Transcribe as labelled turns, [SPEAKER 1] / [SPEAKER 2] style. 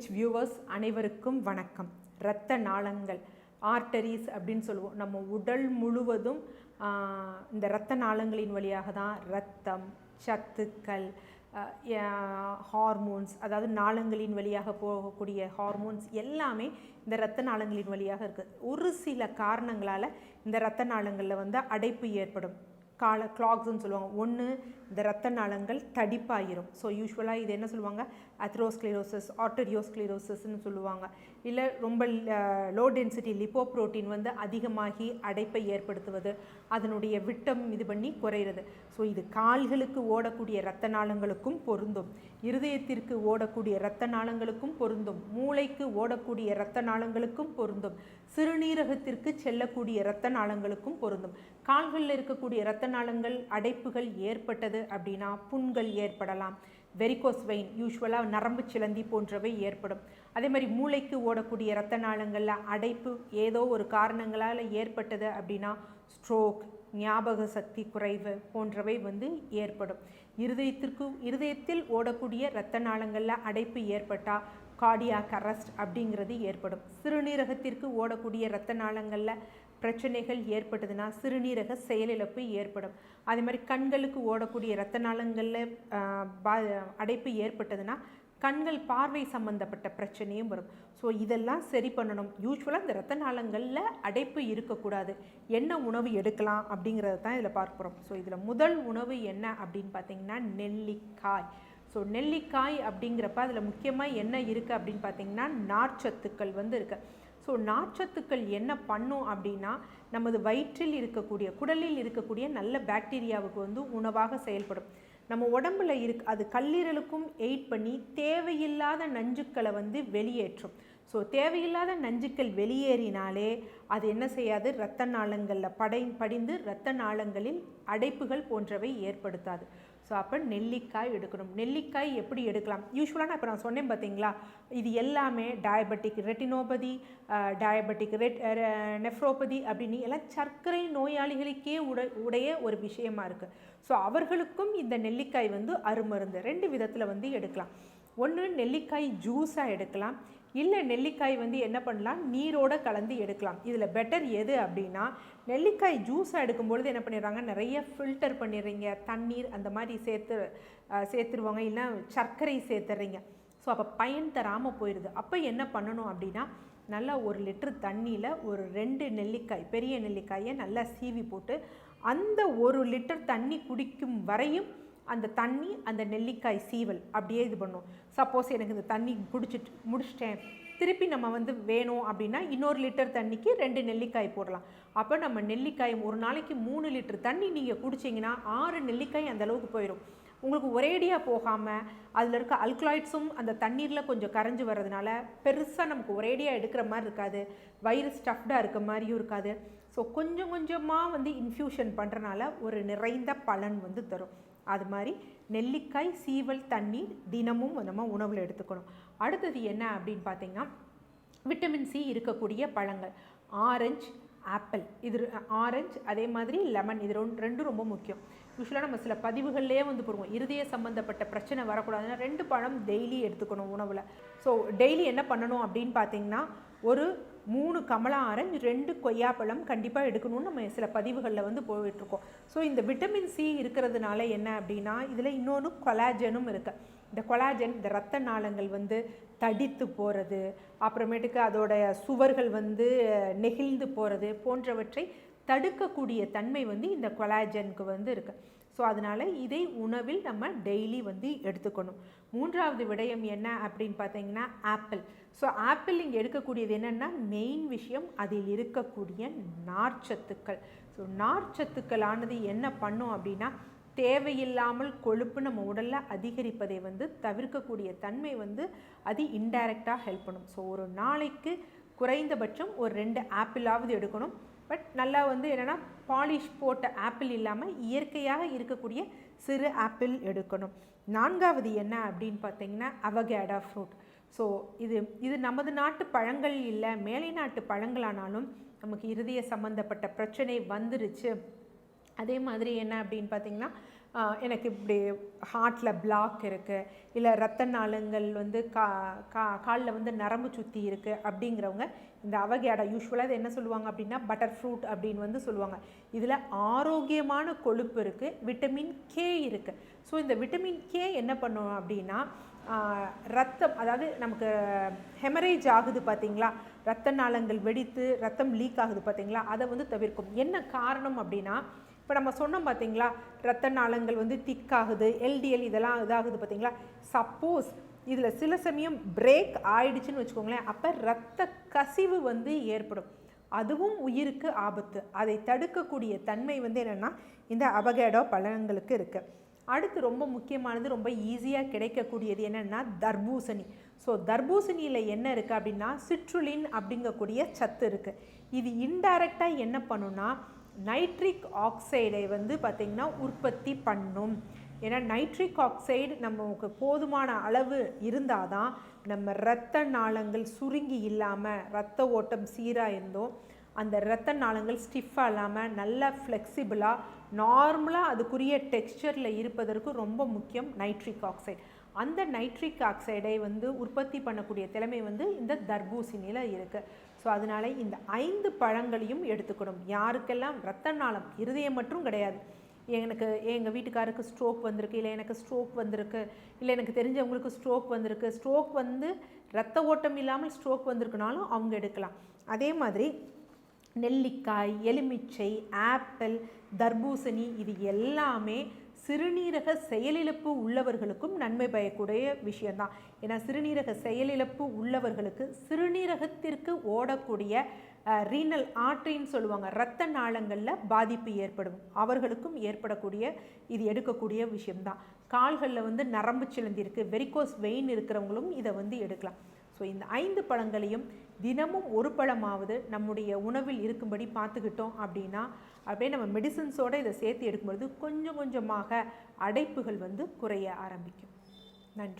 [SPEAKER 1] DTH viewers அனைவருக்கும் வணக்கம். இரத்த நாளங்கள் ஆர்டரிஸ் அப்படின்னு சொல்லுவோம். நம்ம உடல் முழுவதும் இந்த இரத்த நாளங்களின் வழியாக தான் இரத்தம் சத்துக்கள் ஹார்மோன்ஸ் அதாவது நாளங்களின் வழியாக போகக்கூடிய ஹார்மோன்ஸ் எல்லாமே இந்த இரத்த நாளங்களின் வழியாக இருக்குது ஒரு சில காரணங்களால் இந்த இரத்த நாளங்களில் வந்து அடைப்பு ஏற்படும். கால கிளாக்ஸ்ன்னு சொல்லுவாங்க. ஒன்று இந்த ரத்த நாளங்கள் தடிப்பாயிரும். ஸோ யூஸ்வலாக இது என்ன சொல்லுவாங்க? அத்ரோஸ்க்ளிரோசிஸ் ஆர்டரியோஸ்க்ளிரோசிஸ்ன்னு சொல்லுவாங்க. இல்லை ரொம்ப லோ டென்சிட்டி லிப்போப்ரோட்டீன் வந்து அதிகமாகி அடைப்பை ஏற்படுத்துவது அதனுடைய விட்டம் இது பண்ணி குறையிறது. ஸோ இது கால்களுக்கு ஓடக்கூடிய இரத்த நாளங்களுக்கும் பொருந்தும். இருதயத்திற்கு ஓடக்கூடிய இரத்த நாளங்களுக்கும் பொருந்தும். மூளைக்கு ஓடக்கூடிய இரத்த நாளங்களுக்கும் பொருந்தும். சிறுநீரகத்திற்கு செல்லக்கூடிய இரத்த நாளங்களுக்கும் பொருந்தும். கால்களில் இருக்கக்கூடிய இரத்த நாளங்கள் அடைப்புகள் ஏற்பட்டது அப்படின்னா புண்கள் ஏற்படலாம். வெரிகோஸ் வெயின் யூஸ்வலாக நரம்பு சிலந்தி போன்றவை ஏற்படும். அதே மாதிரி மூளைக்கு ஓடக்கூடிய இரத்த நாளங்களில் அடைப்பு ஏதோ ஒரு காரணங்களால் ஏற்பட்டது அப்படின்னா ஸ்ட்ரோக் ஞாபக சக்தி குறைவு போன்றவை வந்து ஏற்படும். இருதயத்திற்கு இருதயத்தில் ஓடக்கூடிய இரத்த நாளங்களில் அடைப்பு ஏற்பட்டால் கார்டியாக் அரெஸ்ட் அப்படிங்கிறது ஏற்படும். சிறுநீரகத்திற்கு ஓடக்கூடிய இரத்த நாளங்களில் பிரச்சனைகள் ஏற்பட்டதுன்னா சிறுநீரக செயலிழப்பு ஏற்படும். அதே மாதிரி கண்களுக்கு ஓடக்கூடிய இரத்த நாளங்களில் பா- அடைப்பு ஏற்பட்டதுன்னா கண்கள் பார்வை சம்பந்தப்பட்ட பிரச்சனையும் வரும். ஸோ இதெல்லாம் சரி பண்ணணும். யூஸ்வலாக இந்த ரத்த நாளங்களில் அடைப்பு இருக்கக்கூடாது. என்ன உணவு எடுக்கலாம் அப்படிங்கிறத தான் இதில் பார்க்க போகிறோம் ஸோ இதில் முதல் உணவு என்ன அப்படின்னு பார்த்தீங்கன்னா நெல்லிக்காய். ஸோ நெல்லிக்காய் அப்படிங்கிறப்ப அதில் முக்கியமாக என்ன இருக்குது அப்படின்னு பார்த்தீங்கன்னா நார்ச்சத்துக்கள் வந்து இருக்குது ஸோ நார்ச்சத்துக்கள் என்ன பண்ணும் அப்படின்னா நமது வயிற்றில் இருக்கக்கூடிய குடலில் இருக்கக்கூடிய நல்ல பாக்டீரியாவுக்கு வந்து உணவாக செயல்படும். நம்ம உடம்புல இருக்கு அது கல்லீரலுக்கும் எயிட் பண்ணி தேவையில்லாத நஞ்சுக்களை வந்து வெளியேற்றும். ஸோ தேவையில்லாத நஞ்சுக்கள் வெளியேறினாலே அது என்ன செய்யாது? இரத்த நாளங்களில் படை படிந்து இரத்த நாளங்களில் அடைப்புகள் போன்றவை ஏற்படுத்தாது. ஸோ அப்போ நெல்லிக்காய் எடுக்கணும். நெல்லிக்காய் எப்படி எடுக்கலாம்? யூஸ்வலாக இப்போ நான் சொன்னேன் பார்த்தீங்களா இது எல்லாமே diabetic retinopathy diabetic red nephropathy அப்படின்னு எல்லாம் சர்க்கரை நோயாளிகளுக்கே உட உடைய ஒரு விஷயமா இருக்குது ஸோ அவர்களுக்கும் இந்த நெல்லிக்காய் வந்து அருமருந்து. ரெண்டு விதத்தில் வந்து எடுக்கலாம். ஒன்று நெல்லிக்காய் ஜூஸாக எடுக்கலாம். இல்லை நெல்லிக்காய் வந்து என்ன பண்ணலாம்? நீரோடு கலந்து எடுக்கலாம். இதில் பெட்டர் எது அப்படின்னா நெல்லிக்காய் ஜூஸாக எடுக்கும்பொழுது என்ன பண்ணிடுறாங்க? நிறைய ஃபில்டர் பண்ணிடுறீங்க. தண்ணீர் அந்த மாதிரி சேர்த்து சேர்த்துருவாங்க. இல்லை சர்க்கரை சேர்த்துறீங்க ஸோ அப்போ பயன் தராமல் போயிடுது அப்போ என்ன பண்ணணும் அப்படின்னா நல்லா ஒரு லிட்டர் தண்ணியில் ஒரு ரெண்டு நெல்லிக்காய் பெரிய நெல்லிக்காயை நல்லா சீவி போட்டு அந்த ஒரு லிட்டர் தண்ணி குடிக்கும் வரையும் அந்த தண்ணி அந்த நெல்லிக்காய் சீவல் அப்படியே இது பண்ணும். சப்போஸ் எனக்கு இந்த தண்ணி குடிச்சிட்டு முடிச்சிட்டேன். திருப்பி நம்ம வந்து வேணும் அப்படின்னா இன்னொரு லிட்டர் தண்ணிக்கு ரெண்டு நெல்லிக்காய் போடலாம். அப்போ நம்ம நெல்லிக்காய் ஒரு நாளைக்கு மூணு லிட்டர் தண்ணி நீங்கள் குடிச்சிங்கன்னா ஆறு நெல்லிக்காய் அந்த அளவுக்கு போயிடும் உங்களுக்கு ஒரேடியாக போகாமல் அதில் இருக்க அல்கலாய்ட்ஸும் அந்த தண்ணீரில் கொஞ்சம் கரைஞ்சி வர்றதுனால பெருசாக நமக்கு ஒரேடியாக எடுக்கிற மாதிரி இருக்காது. வயிறு ஸ்டஃப்டாக இருக்க மாதிரியும் இருக்காது. ஸோ கொஞ்சம் கொஞ்சமாக வந்து இன்ஃப்யூஷன் பண்ணுறனால ஒரு நிறைந்த பலன் வந்து தரும். அது மாதிரி நெல்லிக்காய் சீவல் தண்ணீர் தினமும் நம்ம உணவில் எடுத்துக்கணும். அடுத்தது என்ன அப்படின்னு பார்த்தீங்கன்னா விட்டமின் சி இருக்கக்கூடிய பழங்கள். ஆரஞ்சு ஆப்பிள் இது ஆரஞ்சு அதே மாதிரி லெமன் இது ரெண்டு ரெண்டும் ரொம்ப முக்கியம். யூஸ்வலாக நம்ம சில பதிவுகள்லேயே வந்து போடுவோம். இருதய சம்மந்தப்பட்ட பிரச்சனை வரக்கூடாதுன்னா ரெண்டு பழம் டெய்லி எடுத்துக்கணும் உணவில். ஸோ டெய்லி என்ன பண்ணணும் அப்படின்னு பார்த்தீங்கன்னா ஒரு மூணு கமலா ஆரஞ்சு ரெண்டு கொய்யாப்பழம் கண்டிப்பாக எடுக்கணும்னு நம்ம சில பதிவுகளில் வந்து போயிட்டுருக்கோம். ஸோ இந்த விட்டமின் சி இருக்கிறதுனால என்ன அப்படின்னா இதில் இன்னொன்று கொலாஜனும் இருக்குது இந்த கொலாஜன் இந்த இரத்த நாளங்கள் வந்து தடித்து போகிறது அப்புறமேட்டுக்கு அதோடைய சுவர்கள் வந்து நெகிழ்ந்து போகிறது போன்றவற்றை தடுக்கக்கூடிய தன்மை வந்து இந்த கொலாஜனுக்கு வந்து இருக்குது ஸோ அதனால் இதை உணவில் நம்ம டெய்லி வந்து எடுத்துக்கணும். மூன்றாவது விடயம் என்ன அப்படின்னு பார்த்தீங்கன்னா ஆப்பிள். ஸோ ஆப்பிள் இங்கே எடுக்கக்கூடியது என்னென்னா மெயின் விஷயம் அதில் இருக்கக்கூடிய நார்ச்சத்துக்கள். ஸோ நார்ச்சத்துக்களானது என்ன பண்ணும் அப்படின்னா தேவையில்லாமல் கொழுப்பு நம்ம உடலில் அதிகரிப்பதை வந்து தவிர்க்கக்கூடிய தன்மை வந்து அது இன்டைரக்டாக ஹெல்ப் பண்ணும். ஸோ ஒரு நாளைக்கு குறைந்தபட்சம் ஒரு ரெண்டு ஆப்பிளாவது எடுக்கணும். பட் நல்லா வந்து என்னென்னா பாலிஷ் போட்ட ஆப்பிள் இல்லாமல் இயற்கையாக இருக்கக்கூடிய சிறு ஆப்பிள் எடுக்கணும். நான்காவது என்ன அப்படின்னு பார்த்தீங்கன்னா அவகேடா ஃப்ரூட். ஸோ இது இது நமது நாட்டு பழங்கள் இல்லை மேலை நாட்டு பழங்களானாலும் நமக்கு இருதய சம்மந்தப்பட்ட பிரச்சனை வந்துருச்சு. அதே மாதிரி என்ன அப்படின்னு பார்த்தீங்கன்னா எனக்கு இப்படி ஹார்ட்டில் பிளாக் இருக்குது இல்லை ரத்த நாளங்கள் வந்து கா கா காலில் வந்து நரம்பு சுற்றி இருக்குது அப்படிங்கிறவங்க இந்த அவகேடா யூஸ்வலாக இது என்ன சொல்லுவாங்க அப்படின்னா பட்டர் ஃப்ரூட் அப்படின்னு வந்து சொல்லுவாங்க. இதில் ஆரோக்கியமான கொழுப்பு இருக்குது விட்டமின் கே இருக்குது ஸோ இந்த விட்டமின் கே என்ன பண்ணும் அப்படின்னா ரத்தம் அதாவது நமக்கு ஹெமரேஜ் ஆகுது பார்த்தீங்களா ரத்த நாளங்கள் வெடித்து ரத்தம் லீக் ஆகுது பார்த்தீங்களா அதை வந்து தவிர்க்கும். என்ன காரணம் அப்படின்னா இப்போ நம்ம சொன்னோம் பார்த்தீங்களா ரத்த நாளங்கள் வந்து திக்காகுது எல்டிஎல் இதெல்லாம் இதாகுது பார்த்தீங்களா சப்போஸ் இதில் சில சமயம் பிரேக் ஆயிடுச்சுன்னு வச்சுக்கோங்களேன் அப்போ ரத்த கசிவு வந்து ஏற்படும். அதுவும் உயிருக்கு ஆபத்து. அதை தடுக்கக்கூடிய தன்மை வந்து என்னென்னா இந்த அவகேடோ பழங்களுக்கு இருக்குது அடுத்து ரொம்ப முக்கியமானது ரொம்ப ஈஸியாக கிடைக்கக்கூடியது என்னென்னா தர்பூசணி. ஸோ தர்பூசணியில் என்ன இருக்குது அப்படின்னா சிட்ருலின் அப்படிங்கக்கூடிய சத்து இருக்குது இது இன்டைரக்டாக என்ன பண்ணுன்னா நைட்ரிக் ஆக்சைடை வந்து பார்த்திங்கன்னா உற்பத்தி பண்ணும். ஏன்னா நைட்ரிக் ஆக்சைடு நமக்கு போதுமான அளவு இருந்தால் தான் நம்ம இரத்த நாளங்கள் சுருங்கி இல்லாமல் இரத்த ஓட்டம் சீராக இருந்தோம் அந்த இரத்த நாளங்கள் ஸ்டிஃபாக இல்லாமல் நல்லா ஃப்ளெக்சிபிளாக நார்மலாக அதுக்குரிய டெக்ஸ்சரில் இருப்பதற்கு ரொம்ப முக்கியம் நைட்ரிக் ஆக்சைடு. அந்த நைட்ரிக் ஆக்சைடை வந்து உற்பத்தி பண்ணக்கூடிய திறமை வந்து இந்த தர்பூசணியில் இருக்குது ஸோ அதனால் இந்த ஐந்து பழங்களையும் எடுத்துக்கணும். யாருக்கெல்லாம் ரத்த நாளம் இருதயம் மட்டும் கிடையாது. எனக்கு எங்கள் வீட்டுக்காருக்கு ஸ்ட்ரோக் வந்திருக்கு இல்லை எனக்கு ஸ்ட்ரோக் வந்திருக்கு இல்லை எனக்கு தெரிஞ்சவங்களுக்கு ஸ்ட்ரோக் வந்திருக்கு. ஸ்ட்ரோக் வந்து ரத்த ஓட்டம் இல்லாமல் ஸ்ட்ரோக் வந்திருக்குனாலும் அவங்க எடுக்கலாம். அதே மாதிரி நெல்லிக்காய் எலுமிச்சை ஆப்பிள் தர்பூசணி இது எல்லாமே சிறுநீரக செயலிழப்பு உள்ளவர்களுக்கும் நன்மை பயக்கூடிய விஷயம்தான். ஏன்னா சிறுநீரக செயலிழப்பு உள்ளவர்களுக்கு சிறுநீரகத்திற்கு ஓடக்கூடிய ரீனல் ஆற்றின்னு சொல்லுவாங்க இரத்த நாளங்களில் பாதிப்பு ஏற்படும். அவர்களுக்கும் ஏற்படக்கூடிய இது எடுக்கக்கூடிய விஷயம்தான். கால்களில் வந்து நரம்பு சிலந்தி இருக்குது வெரிகோஸ் வெயின் இருக்கிறவங்களும் இதை வந்து எடுக்கலாம். ஸோ இந்த ஐந்து பழங்களையும் தினமும் ஒரு பழமாவது நம்முடைய உணவில் இருக்கும்படி பார்த்துக்கிட்டோம் அப்படின்னா அப்படியே நம்ம மெடிசன்ஸோடு இதை சேர்த்து எடுக்கும்பொழுது கொஞ்சம் கொஞ்சமாக அடைப்புகள் வந்து குறைய ஆரம்பிக்கும். நன்றி.